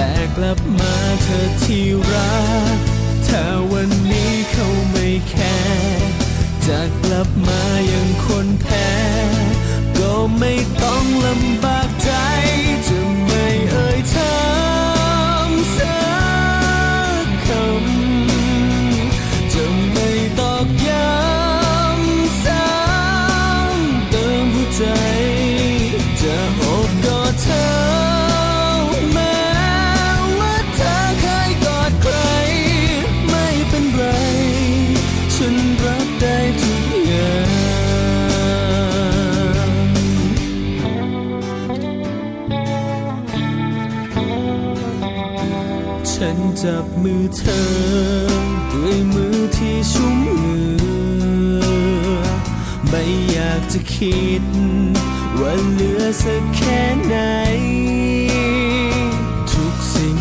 แต่กลับมาเธอที่รัก ถ้าวันนี้เขาไม่แคร์จะกลับมาอย่างคนแพ้ ก็ไม่ต้องลำบากใจ จะไม่เอ่ยถามสักคำ จะไม่ตอกย้ำซ้ำเติมหัวใจ ฉันรับได้ทุกอย่างฉันจับมือเธอ ด้วยมือที่ชุ่มเหงื่อไม่อยากจะคิด ว่าเหลือสักแค่ไหน